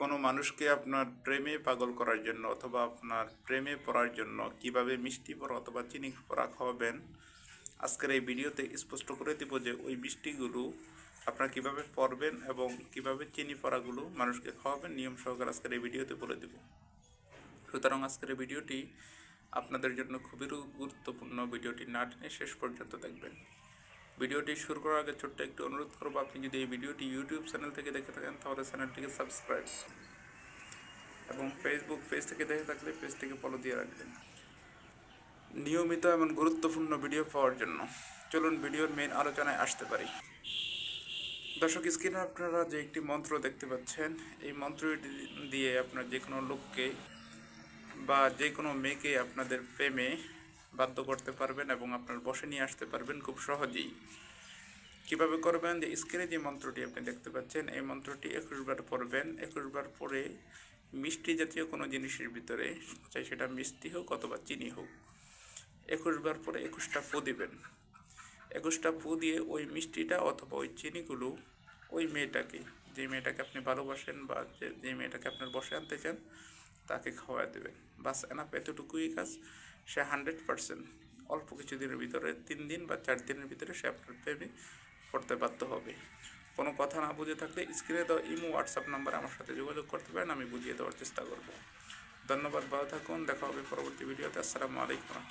কোনো মানুষকে আপনার প্রেমে পাগল করার জন্য অথবা আপনার প্রেমে পড়ার জন্য কীভাবে মিষ্টি পড়া অথবা চিনি পড়া খাওয়াবেন, আজকের এই ভিডিওতে স্পষ্ট করে দিব যে ওই মিষ্টিগুলো আপনারা কীভাবে পড়বেন এবং কীভাবে চিনি পড়াগুলো মানুষকে খাওয়াবেন, নিয়ম সহকারে আজকের এই ভিডিওতে বলে দেব। সুতরাং আজকের এই ভিডিওটি আপনাদের জন্য খুবই গুরুত্বপূর্ণ। ভিডিওটি না টেনে শেষ পর্যন্ত দেখবেন। ভিডিওটি শুরু করার আগে ছোট্ট একটু অনুরোধ করব, আপনি যদি এই ভিডিওটি ইউটিউব চ্যানেল থেকে দেখে থাকেন, তাহলে চ্যানেলটিকে সাবস্ক্রাইব এবং ফেসবুক পেজ থেকে দেখে থাকলে পেজটিকে ফলো দিয়ে রাখবেন। নিয়মিত এমন গুরুত্বপূর্ণ ভিডিও পাওয়ার জন্য চলুন ভিডিওর মেন আলোচনায় আসতে পারি। দর্শক স্ক্রিনে আপনারা যে একটি মন্ত্র দেখতে পাচ্ছেন, এই মন্ত্রটি দিয়ে আপনার যে কোনো লোককে বা যে কোনো মেয়েকে আপনাদের প্রেমে বাধ্য করতে পারবেন এবং আপনার বসে নিয়ে আসতে পারবেন খুব সহজেই। কীভাবে করবেন? যে স্ক্রিনে যে মন্ত্রটি আপনি দেখতে পাচ্ছেন, এই মন্ত্রটি একুশ বার পড়বেন। একুশ বার পরে মিষ্টি জাতীয় কোনো জিনিসের ভিতরে, চাই সেটা মিষ্টি হোক অথবা চিনি হোক একুশ বার পরে একুশটা ফু দিবেন। একুশটা ফু দিয়ে ওই মিষ্টিটা অথবা ওই চিনিগুলো ওই মেয়েটাকে, যে মেয়েটাকে আপনি ভালোবাসেন বা যে যে মেয়েটাকে আপনার বসে আনতে চান তাকে খাওয়া দেবেন বাস এনাফ এতটুকুই কাজ, সে হান্ড্রেড পারসেন্ট অল্প কিছুদিনের ভিতরে, তিন দিন বা চার দিনের ভিতরে সে আপনার প্রেমে পড়তে বাধ্য হবে। কোনো কথা না বুঝে থাকলে স্ক্রিনে দেওয়া ইমো হোয়াটসঅ্যাপ নাম্বার আমার সাথে যোগাযোগ করতে পারেন, আমি বুঝিয়ে দেওয়ার চেষ্টা করব। ধন্যবাদ, ভালো থাকুন, দেখা হবে পরবর্তী ভিডিওতে আসসালামু আলাইকুম।